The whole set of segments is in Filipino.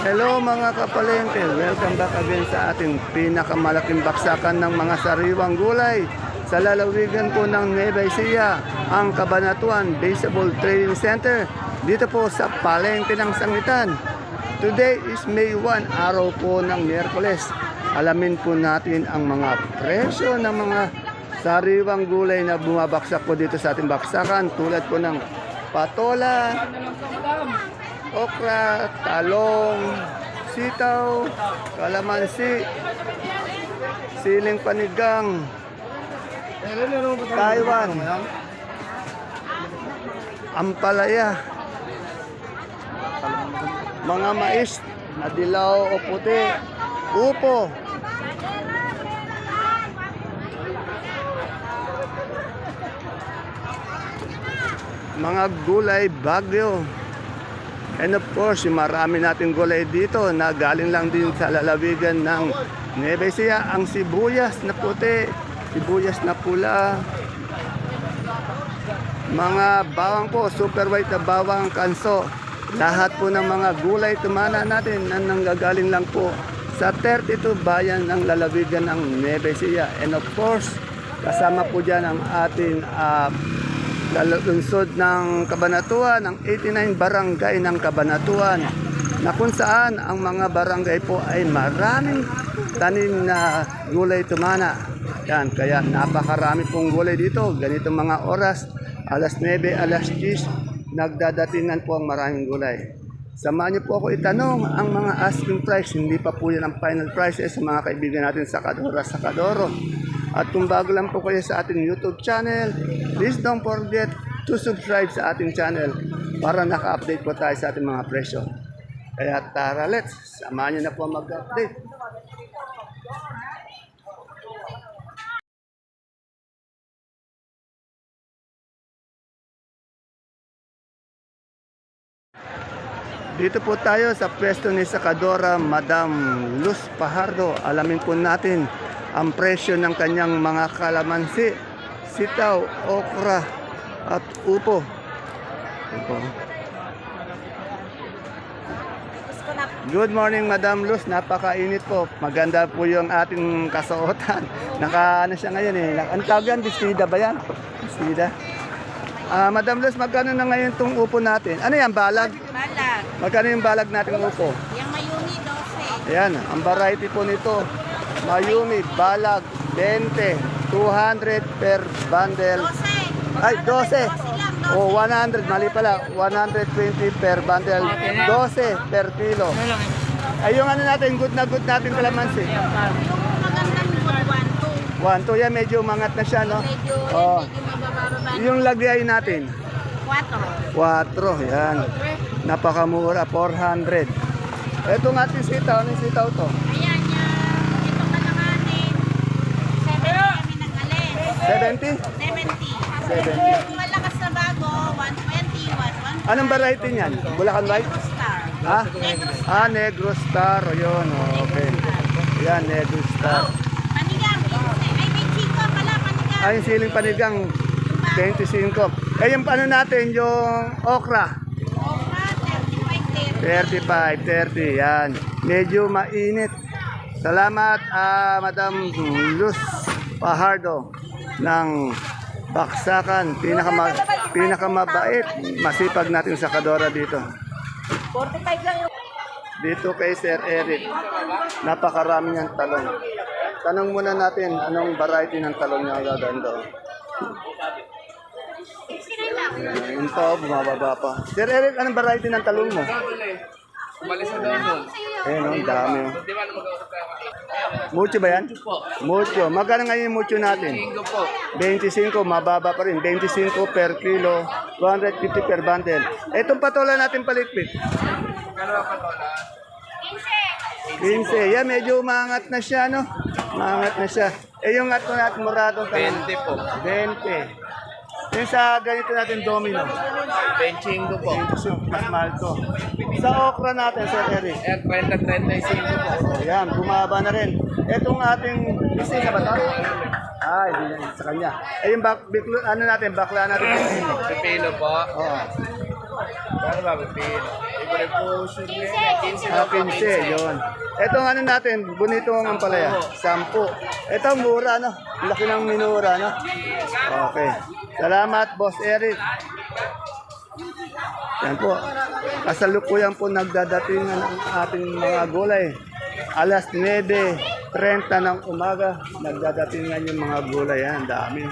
Hello mga kapalengke, welcome back again sa ating pinakamalaking baksakan ng mga sariwang gulay sa lalawigan po ng Nueva Ecija, ang Kabanatuan Baseball Trading Center dito po sa Palengke ng Sangitan. Today is May 1, araw po ng Miyerkules. Alamin po natin ang mga presyo ng mga sariwang gulay na bumabaksak po dito sa ating baksakan tulad po ng patola, okra, talong, sitaw, kalamansi, siling panigang, Taiwan, ampalaya, mga mais na dilaw o puti, upo, mga gulay bagyo. And of course, yung marami nating gulay dito na galing lang din sa lalawigan ng Nueva Ecija, ang sibuyas na puti, sibuyas na pula, mga bawang po, super white na bawang kanso. Lahat po ng mga gulay tumana natin na nanggagaling lang po sa 32 bayan ng lalawigan ng Nueva Ecija. And of course, kasama po dyan ang ating ah, lungsod ng Kabanatuan, ang 89 barangay ng Kabanatuan, na kung saan ang mga barangay po ay maraming tanim na gulay tumana. Yan, kaya napakarami pong gulay dito. Ganito mga oras, alas 9, alas 10, nagdadatingan po ang maraming gulay. Samahan niyo po ako itanong ang mga asking price. Hindi pa po yan ang final prices sa mga kaibigan natin sa Kadora sa Kadoro. At kung bago lang po kayo sa ating YouTube channel, please don't forget to subscribe sa ating channel para naka-update po tayo sa ating mga presyo. Kaya tara, let's. Samahan niyo na po mag-update. Dito po tayo sa pwesto ni Sakadora Madam Luz Pajardo. Alamin po natin ang presyo ng kanyang mga kalamansi, sitaw, okra at upo. Upo. Good morning Madam Luz, napakainit po. Maganda po yung ating kasuotan. Naka ano siya ngayon eh. Ang tawag yan, bestida ba yan? Bestida. Ah, Madam Luz, magkano na ngayon itong upo natin? Ano yan, balag? Balag. Magkano yung balag natin upo? Yung mayumi, 12. Ayan, ang variety po nito. Mayumi, balag, 20, 200 per bundle. 12. Ay, 12. lang, 12. O, 100, mali pala. 120 per bundle. 12 per kilo. Ay, yung ano natin, good na good natin kalamansi. Yung magandang good 1, 2, yan, medyo umangat na siya, no? 1, 2. Medyo, Oh. medyo mabababa. Yung lagay natin, 4. 4, yan. Napakamura, 400. Ito nga ating sitaw, ano yung sitaw to? Ayan yan. Ito kalanganin. 7 kami nag-alin. 70? 70. 70. Yung malakas na bago, 120, 1, Anong variety niyan? Bulacan White? Star. Ha? Negro Star. Ah, Negro Star. Yun, oh, okay. Yan, Negro Star. Panigang, 15. Ay, may chico pala, panigang. Ay, yung siling panigang, 25. Eh, yung ano natin, yung okra, Okra, 35, 35, 30. Yan. Medyo mainit. Salamat, ah, Madam Luz Pajardo ng Baksakan. Pinakama, pinakamabait. Masipag natin sa Kadora dito. 45 lang yung Dito kay Sir Eric, napakarami niyang talong. Tanong muna natin anong variety ng talong niya gaganda. Ayan, Ito, bumababa pa. Sir Eric, anong variety ng talong mo? Umalis na daw doon. Ayan, ang dami. oh. Di ba? Mucho ba yan? Po. Mucho. Magkano ngayon yung mucho natin? Linggo po. 25, mababa pa rin. 25 per kilo, 250 per bundle. Itong patola natin palikpit. Kano patola? 15. Yan, medyo umangat na siya, no? Umangat na siya. Eh, yung ato natin moradong talong. 20 po. 20. Yung sa ganito natin domino. 25 po. Mas mahal to. Sa okra natin, Sir Eric. Ayan, 30-35 po. Ayan, bumaba na rin. Itong ating business na ba to? Ah, hindi na sa kanya. Eh, yung bak, biklo, ano natin, bakla natin. Pipino po. Oo. Kano ba pipino? Libre po sure yan. 15 Ah, lang po. 15, yun. Ito ang ano natin, bonito ang palaya. Sampu. Ito, mura, no? Laki ng minura, no? Okay. Salamat, Boss Eric. Yan po. Kasalukuyan po nagdadating ng ating mga gulay. Alas 9.30 ng umaga, nagdadatingan yung mga gulay. Yan, dami.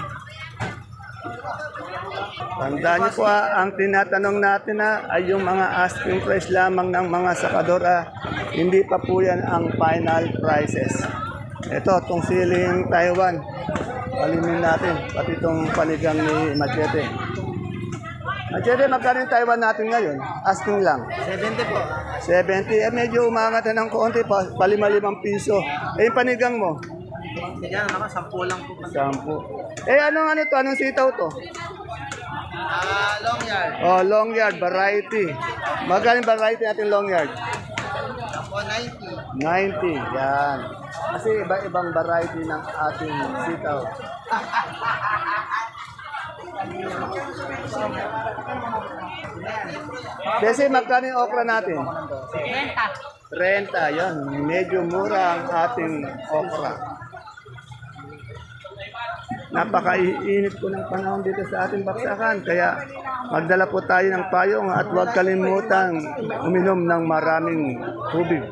Tandaan niyo po ah, ang tinatanong natin na ay yung mga asking price lamang ng mga sakador. ah. hindi pa po yan ang final prices. Ito, itong siling Taiwan. Alimin natin, pati itong panigang ni Machete. Machete, magkano yung Taiwan natin ngayon? Asking lang. 70 po. 70, eh medyo umangat na ng konti, pa, palima-limang piso. Eh yung panigang mo? Yan, naman, 10 lang po. Sampu. Eh anong ano to? Anong sitaw to? Ah, long yard. Oh, long yard, variety. Magkano variety natin long yard? Ako, 90. 90, yan. Kasi iba-ibang variety ng ating sitaw. Kasi magkano yung okra natin? 30. 30, yan. Medyo mura ang ating okra. Napakainit po ng panahon dito sa ating baksakan. Kaya magdala po tayo ng payong at huwag kalimutan uminom ng maraming tubig.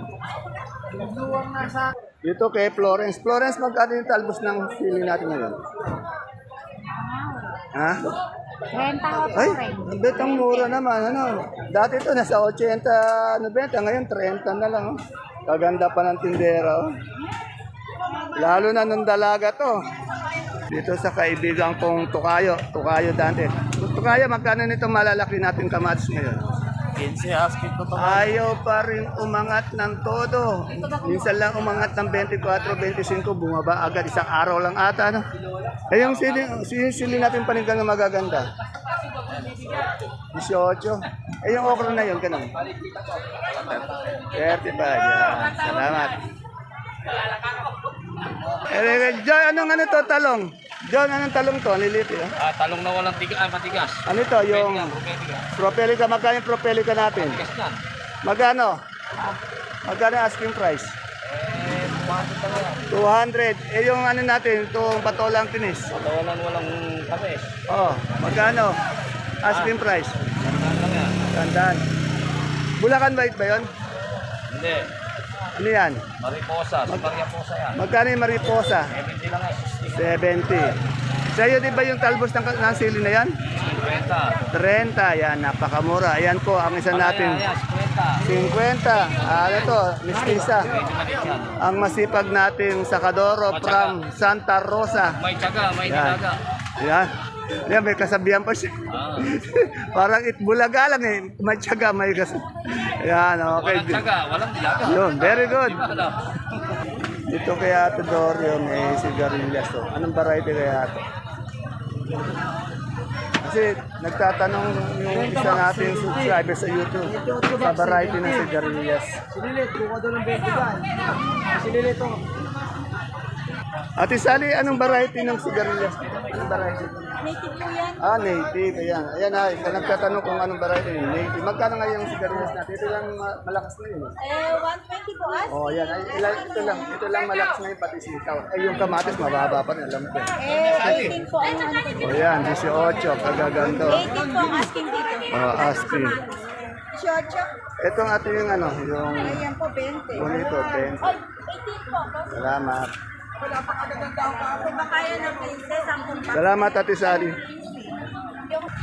Dito kay Florence. Florence, magkano yung talbos ng sili natin ngayon? Ha? 30 ako Ay, ang betang mura naman. Ano? Dati ito nasa 80, 90. Ngayon 30 na lang. Oh. Kaganda pa ng tindera. Oh. Lalo na nung dalaga to. Dito sa kaibigan kong Tukayo. Tukayo Dante. Tukayo, magkano nito malalaki natin kamatis ngayon? 15 asking ko to. Ayaw pa rin umangat ng todo. Minsan lang umangat ng 24, 25, bumaba agad. Isang araw lang ata, no? Eh, yung sili, sili, sili natin panigang na magaganda. 18. Eh, yung okra na yun, ganun. 35, yan. Salamat. Eh, John, anong ano to, talong? John, anong talong to? Liliti, ah. Ah, talong na walang tigas, ah, matigas. Ano to, yung Propetigas. propelica, magkano yung propelica natin? Tigas yan. Magkano? Magkano asking price? Eh, pumasok na yan. 200. Eh yung ano natin, itong patolang tinis. Patawalan walang kapes. Oh, magkano? Asking price. Tandaan lang yan. Tandaan. Bulacan White ba yun? Hindi. Ano yan? Mariposa. Si Maria Posa yan. Magkano yung mariposa? 70 lang yan. 70. Sa'yo di ba yung talbos ng, ng sili na yan? 50. 30. Yan, napakamura. Ayan po ang isa natin. Ayan, 50. 50. Ah, ano to? Yan. Ang masipag nating sakadoro from Santa Rosa. May tsaga, may nilaga. Yan. Yan, may kasabihan pa siya. Ah. Parang itbulaga lang eh. May tiyaga, may kas... Yan, okay. Walang tsaga, walang nilaga. Yun, very good. Dito kay Ate Dorio may sigarilyas to. Anong variety kay Ate? Kasi nagtatanong yung isa nating subscriber sa YouTube sa variety ng sigarilyas. Sinilit, buka doon ng 20 dyan. Ate Sally, anong variety ng sigarilyas? Anong variety? Native po yan. Ah, native. Ayan. Ayan na. Ikaw nagtatanong kung anong variety. Native. Magkano nga yung sigarilyas natin? Ito lang ma- malakas na yun. eh. Eh, 120 po as. Oh, yan. Ay, ila, ito lang. Ito lang malakas na yung pati sitaw. Eh, yung kamatis, mababa pa rin. Alam ko. Eh, 18 po ang ano ko. Oh, yan. 18. Kagagando. 18 po ang asking dito. Oh, asking. 18. Itong ating yung ano, yung Ayan po, 20. bonito, 20. Ay, 18 po. Salamat. Salamat, Ate Sally.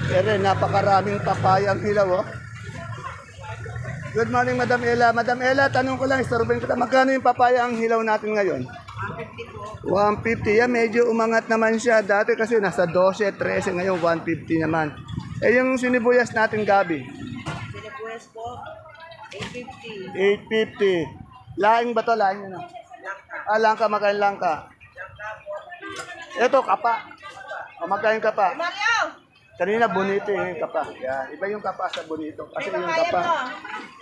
Pero napakaraming papayang hilaw, oh. Good morning, Madam Ella. Madam Ella, tanong ko lang, istorben kita, magkano yung papaya ang hilaw natin ngayon? 150 150. Yan, medyo umangat naman siya. Dati kasi nasa 12, 13, ngayon 150 naman. Eh, yung sinibuyas natin, Gabi? Sinabuhes po, 850. 850. Laing ba to? Laing ano? Ah, langka, magkain langka. Ito, kapa. O, magkain kapa. Kanina bonito yung kapa. Yan. Iba yung kapa sa bonito. Kasi yung kapa,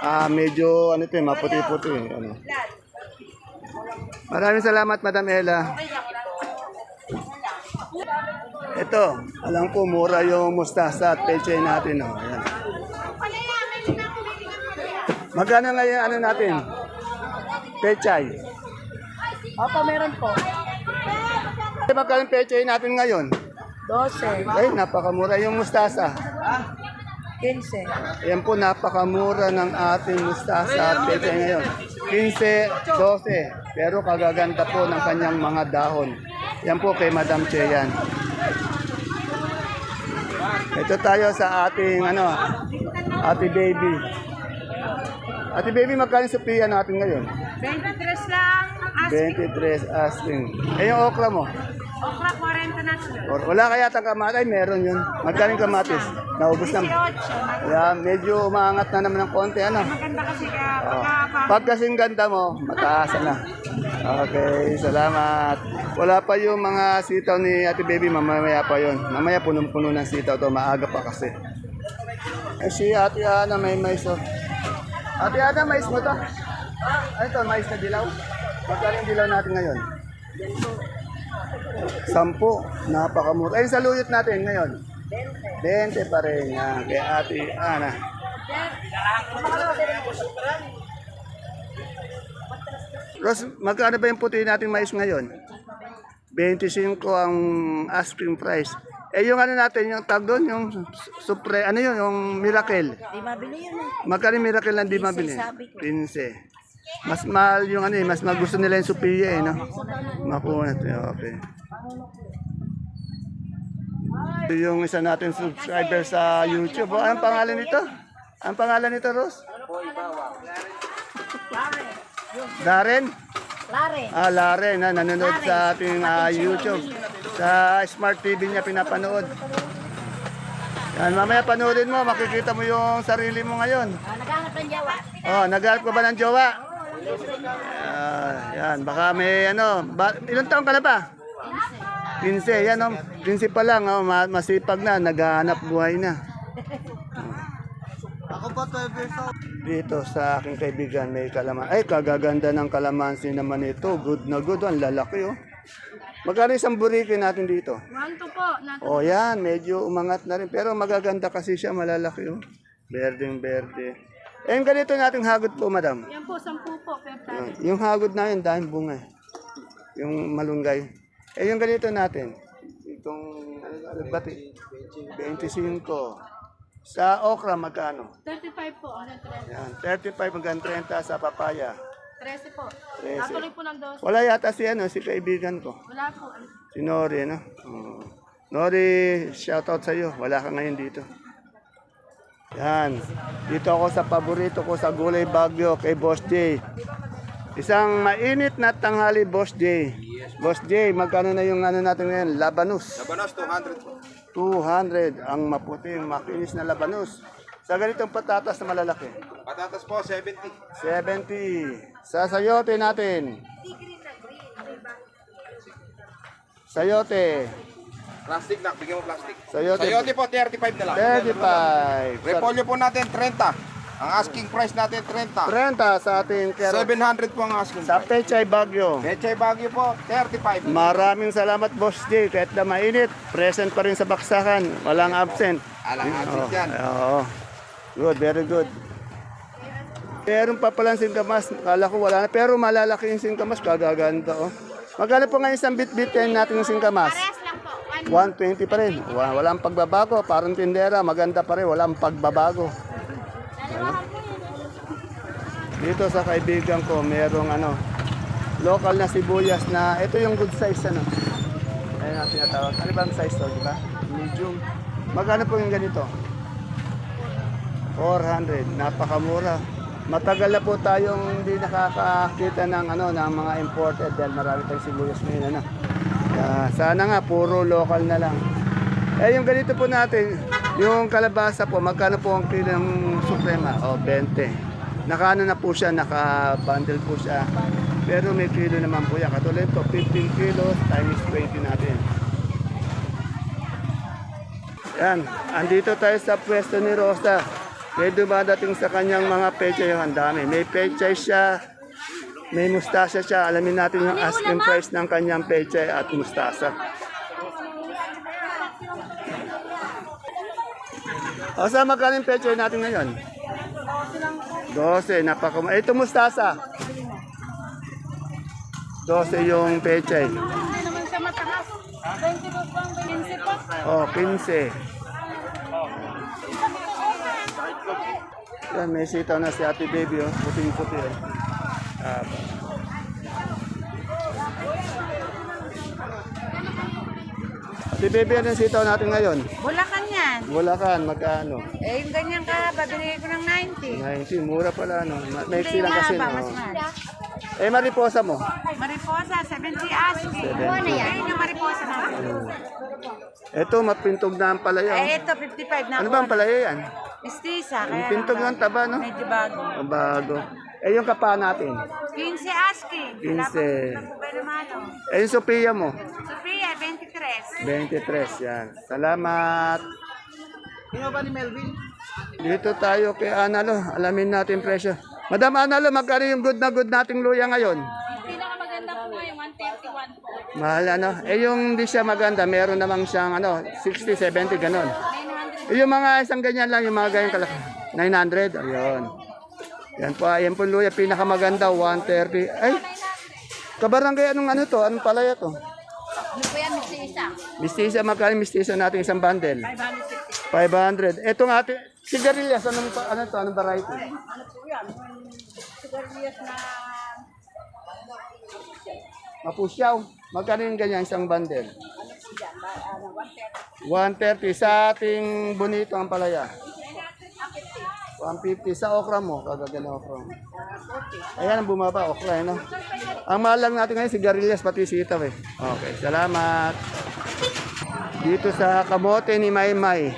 ah, medyo, ano ito eh, maputi-puti. eh, Ano. Maraming salamat, Madam Ella. Ito, alam ko, mura yung mustasa at peche natin. Oh. Ayan. Magkano ngayon ano natin? Pechay. Opo, meron po. Eh, Magkano pechay natin ngayon? 12, Ay, napakamura yung mustasa. 15. Ayan po, napakamura ng ating mustasa pechay ngayon. 15, 12. Pero kagaganda po ng kanyang mga dahon. Yan po kay Madam Che yan. Ito tayo sa ating ano, ate baby. Ate baby, magkano yung Sophia natin ngayon? 23 lang. As 23 asking. Eh, yung okra mo? okra, 40 na sila. Or, wala kaya tang kamatis? Meron yun. Magkano yung kamatis? Naubos na. 18. Kaya medyo umangat na naman ng konti. Ano? Maganda kasi ka. Oh. Pag kasing ganda mo, mataas na. Okay, salamat. Wala pa yung mga sitaw ni Ate Baby, mamaya pa yon. Mamaya punong-puno ng sitaw to, maaga pa kasi. Eh si Ate Ana may mais oh. Ate Ana, mais mo to? Ano to, mais na dilaw? Magkano yung dilaw natin ngayon? Sampo, napakamura. Ay, saluyot natin ngayon. 20 pa rin yan, kay Ate Ana. Ros, magkano ba yung puti nating mais ngayon? 25 ang asking price. Eh yung ano natin, yung tag doon, yung supre, ano yun, yung miracle. Di mabili yun eh. Magkano yung miracle lang di mabili? sabi ko. 15. Mas mahal yung ano eh, mas magusto nila yung Sophia eh, no? Makunat, okay. Ito yung isa natin subscriber sa YouTube. Oh, anong pangalan nito? Ang pangalan nito, Rose? Darren? Lare. Ah, Lare na nanonood sa ating ah, YouTube. Sa Smart TV niya pinapanood. Yan, mamaya panoodin mo, makikita mo yung sarili mo ngayon. Ah, naghanap ng jawa. Oh, naghanap ka ba ng jowa? Ah, yan, baka may ano, ba, ilang taon ka na ba? 15. Yan oh, 15 pa lang, oh, ma- masipag na, naghahanap buhay na. Ako pa 12 years old. Dito sa aking kaibigan may kalaman. Ay, kagaganda ng kalamansi naman ito. Good na good. Ang lalaki oh. Magkano isang buriki natin dito? Manto po. Na Oh, yan. Medyo umangat na rin. Pero magaganda kasi siya. Malalaki oh. Berdeng berde. Eh, yung ganito nating hagod po, madam. Yan po, 10 po. Pepta. Yan. Yung hagod na yun, dahil bunga. eh. Yung malunggay. Eh, yung ganito natin. Itong, ano, bati? 25. Sa okra, magkano? 35 po. Hanggang 30. Yan, 35 hanggang 30 sa papaya. 13 po. 13. Natuloy po ng 12. Wala yata si ano, si kaibigan ko. Wala po. Si Nori, no? Oo. Nori, shoutout sa iyo. Wala ka ngayon dito. Yan. Dito ako sa paborito ko sa Gulay Bagyo kay Boss J. Isang mainit na tanghali, Boss J. Boss J, magkano na yung ano natin ngayon? Labanus. Labanos, 200 po. 200 ang maputing, makinis na labanus. Sa ganitong patatas na malalaki. Patatas po, 70. 70. Sa sayote natin. Sayote. Plastic na, bigyan mo plastic. Sayote. Sayote po, 35 na lang. 35. Repolyo po natin, 30. Ang asking price natin, 30. 30 sa ating kero. 700 po ang asking Sa price. Pechay Bagyo. Pechay Baguio po, 35. Maraming salamat Boss J. Kahit na mainit, present pa rin sa baksakan. Walang absent. Alang absent yan. Oo. Good, very good. Meron pa palang singkamas. Kala ko wala na. Pero malalaki yung singkamas. Kagaganda oh. Magkano po ngayon isang bit-bit natin yung singkamas? Pares lang po. 120 pa rin. Wa- Walang pagbabago. Parang tindera. Maganda pa rin. Walang pagbabago. Dito sa kaibigan ko, merong ano, local na sibuyas na, ito yung good size ano. Ayun ang tinatawag. Ano bang size to, di ba? Medium. Magkano po yung ganito? 400. Napakamura. Matagal na po tayong hindi nakakakita ng ano ng mga imported dahil marami tayong sibuyas ngayon ano. Kaya sana nga puro local na lang. Eh yung ganito po natin, yung kalabasa po, magkano po ang kilo ng suprema? O, 20. Nakaano na po siya, naka-bundle po siya. Pero may kilo naman po yan. Katulad ito, 15 kilos times 20 natin. Yan, andito tayo sa pwesto ni Rosa. May dumadating sa kanyang mga pechay, ang dami. May pechay siya, may mustasa siya. Alamin natin yung asking price ng kanyang pechay at mustasa. O, sa magkano yung pechay natin ngayon? 12, napaka... Eh, ito mustasa. 12 yung pechay. Hindi naman siya mataas. 22 po ang 15 po. Oh, 15. Yan, may sitaw na si Ate Baby, oh. Puting-puti, oh. Ah, Baby, anong sitaw natin ngayon? Bulacan yan. Bulacan, magkano? Eh, yung ganyan ka, babili ko ng 90. 90, mura pala, no? Ma- May Hindi kasi, mahaba, no? mas mahal. Eh, mariposa mo? Mariposa, 70 asking. 70. Ano yan? Ayun yung mariposa natin. Ito, mapintog na ang palaya. oh. Eh, ito, 55 na Ano ba ang palaya yan? Mistisa. Ang Kaya pintog ng taba, no? Medyo bago. Ang bago. Eh, yung kapa natin. 15 asking. 15. Nakumano. Eh, yung Sophia mo? Sophia, 23. 23, yan. Salamat. Sino ba ni Melvin? Dito tayo kay Analo. Alamin natin presyo. Madam Analo, magkano yung good na good nating luya ngayon? Pinakamaganda po ngayon, 131 po. Mahal ano? Eh yung hindi siya maganda, meron namang siyang ano, 60, 70, ganon. Eh, yung mga isang ganyan lang, yung mga ganyan kalaki. 900, ayun. Yan po, ayan po luya, pinakamaganda, 130. Ay, kabarangay, anong ano to? Anong palaya to? Ano po yan, Mistisa? Mistisa, magkano mistisa natin isang bundle? 550. 500. Etong ate, sigarilyas, anong, ano to? Anong variety? Ano po yan? Sigarilyas na... Mapusyaw. Magkano yung ganyan isang bundle? 130 sa ating bonito ang palaya. 150 sa okra mo, kagagana okra mo. Ayan ang bumaba, okra, eh, no? Ang mahal lang natin ngayon, sigarilyas, pati sitaw eh. Okay, salamat. Dito sa kamote ni Maymay,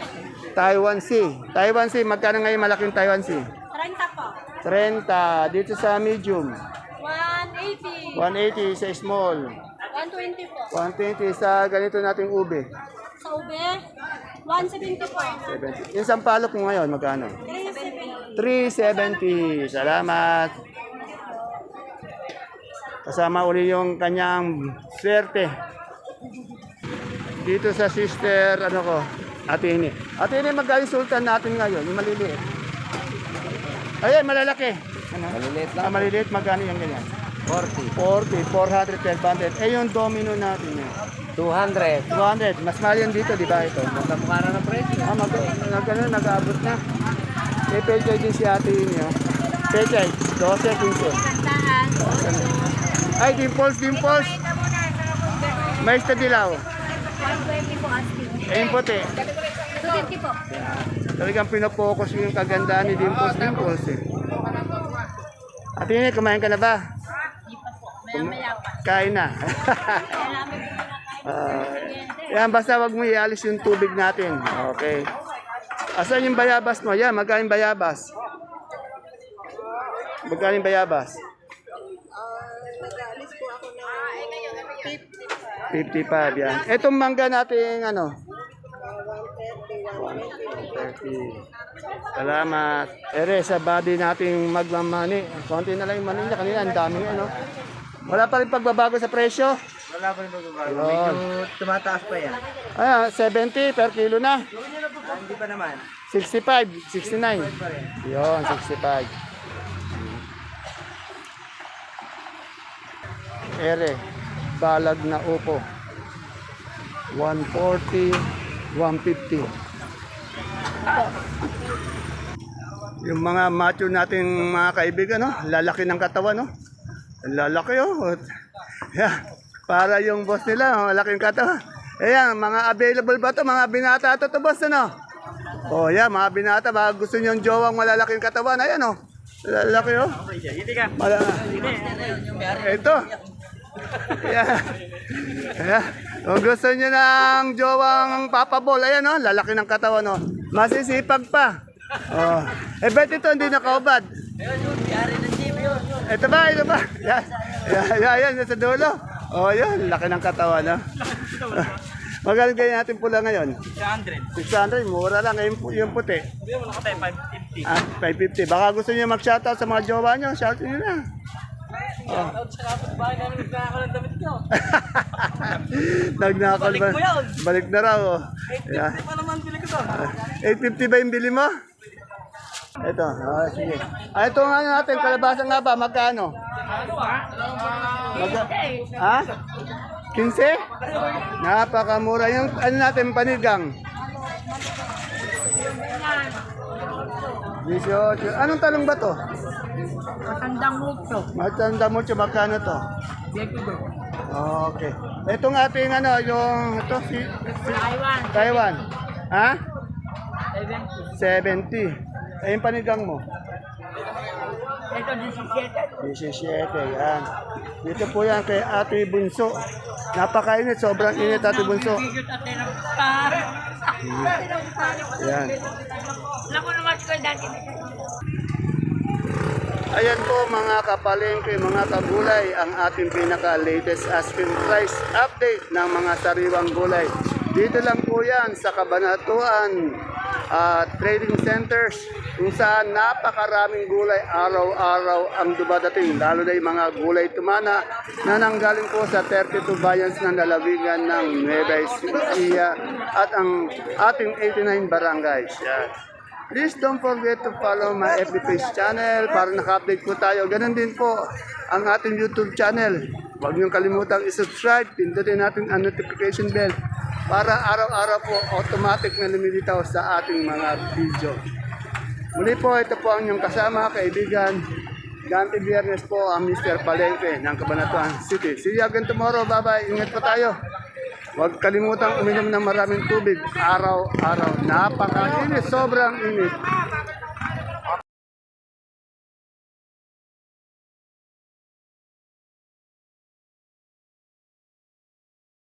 Taiwan Sea. Taiwan Sea, magkano ngayon malaking Taiwan Sea? 30 po. 30. Dito sa medium, 180. 180 sa small. 120 po. 120 sa ganito nating ube. Sa ube, 170 po. 70. Yung sampalok mo ngayon, magkano? 370. Salamat. Kasama uli yung kanyang swerte. Dito sa sister, ano ko, Atini. Atini, magkano yung sultan natin ngayon? Yung maliliit. Ayan, malalaki. Ano? Maliliit Ah, maliliit, magkano yung ganyan? 40. 40, 400, 1200. Eh, yung domino natin yun. 200. 200. Mas mahal yan dito, di ba ito? Magkamukha na ng presyo. Ah, mag, mag ano, nag-abot na. May pechay din si ate yun yun. Pechay, 12, 15. Sandaan. Ay, dimples, dimples. Mais na dilaw. 120 po asking. Yung puti. 250 po. Talagang pinapokus yung kagandaan ni Dimples, Dimples eh. Ate yun, kumain ka na ba? Maya-maya pa. Kain na. Ah, yan, basta wag mo ialis yung tubig natin. Okay. Asan yung bayabas mo? Yan, magkain bayabas. Magkain bayabas? 55 yan. Itong mangga natin ano? 130. Salamat. Ere, sa body nating magmamani. Konti na lang yung mani niya. Kanina, ang dami ano. Wala pa rin pagbabago sa presyo. Wala pa rin magbabago. Yun. Medyo tumataas pa yan. Ah, 70 per kilo na. Ah, hindi pa naman. 65, 69. Yun, 65. Ere, balag na upo. 140, 150. Yung mga macho nating mga kaibigan, no? lalaki ng katawan, no? Lalaki, oh. Yeah. Para yung boss nila, malaking katawan. Ayan, mga available ba to Mga binata to to boss, ano? Oh, yeah, mga binata, baka gusto nyo yung jowang malalaking katawan. Ayan, oh. Lalaki, oh. Mala Ito. Yeah. yeah. Kung gusto nyo ng jowang papabol, ayan, oh. Lalaki ng katawan, oh. Masisipag pa. Oh. Eh, bet ito hindi nakaubad. Ito ba, ito ba? Yan, yan, yan, nasa dulo. Oh, yan, laki ng katawan, no? Magaling kayo natin pula ngayon. 600. 600, mura lang. Yung, yung puti. Ah, 550. Baka gusto niyo mag-shoutout sa mga jowa niyo. Shout niyo na. Oh. Nagnakal ba? Balik mo na raw. Oh. Yeah. 850 ba yung bili mo? Ito, ah, sige. Ah, ito nga natin, kalabasa nga ba, magkano? Magka ha? 15? Napakamura. Yung ano natin, panigang? 18. Anong talong ba to? Matandang mucho. Matanda mo siya, magkano to? Okay. Itong ating ano, yung ito, si, si Taiwan. Taiwan. Ha? 70. 70. Eh, yung panigang mo? Ito 17. 17, yan. Dito po yan kay Ate Bunso. Napakainit, sobrang init Ate Bunso. Tinampa. Yan. Ayan po mga kapalengke, mga kabulay, ang ating pinaka-latest asking price update ng mga sariwang gulay. Dito lang po yan sa Kabanatuan ah, Trading Centers kung saan napakaraming gulay araw-araw ang dumadating. Lalo na yung mga gulay tumana na nanggaling po sa 32 bayans ng lalawigan ng Nueva Ecija at ang ating 89 barangays. Yan. Please don't forget to follow my FB page channel para naka-update po tayo. Ganon din po ang ating YouTube channel. Huwag niyong kalimutang i-subscribe, pindutin natin ang notification bell para araw-araw po automatic na lumilitaw sa ating mga video. Muli po, ito po ang inyong kasama, kaibigan. Ganti Biyernes po ang Mr. Palengke ng Cabanatuan City. See you again tomorrow. Bye-bye. Ingat po tayo. Huwag kalimutang uminom ng maraming tubig araw-araw. Napakainit, sobrang init.